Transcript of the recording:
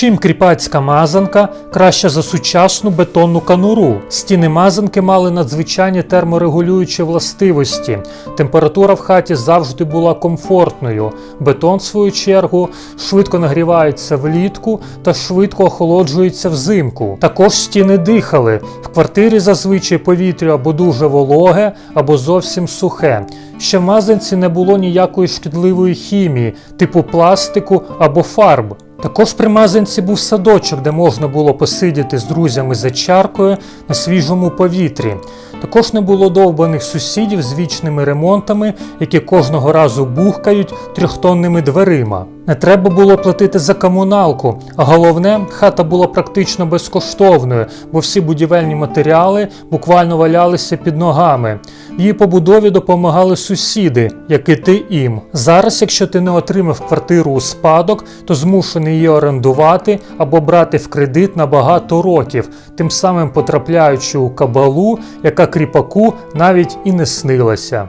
Чим кріпацька мазанка краща за сучасну бетонну кануру? Стіни мазанки мали надзвичайні терморегулюючі властивості. Температура в хаті завжди була комфортною. Бетон, в свою чергу, швидко нагрівається влітку та швидко охолоджується взимку. Також стіни дихали. В квартирі зазвичай повітря або дуже вологе, або зовсім сухе. Ще в мазанці не було ніякої шкідливої хімії, типу пластику або фарб. Також при мазанці був садочок, де можна було посидіти з друзями за чаркою на свіжому повітрі. Також не було довбаних сусідів з вічними ремонтами, які кожного разу бухкають трьохтонними дверима. Не треба було платити за комуналку, а головне, хата була практично безкоштовною, бо всі будівельні матеріали буквально валялися під ногами. Її побудові допомагали сусіди, як і ти їм. Зараз, якщо ти не отримав квартиру у спадок, то змушений її орендувати або брати в кредит на багато років, тим самим потрапляючи у кабалу, яка кріпаку навіть і не снилася.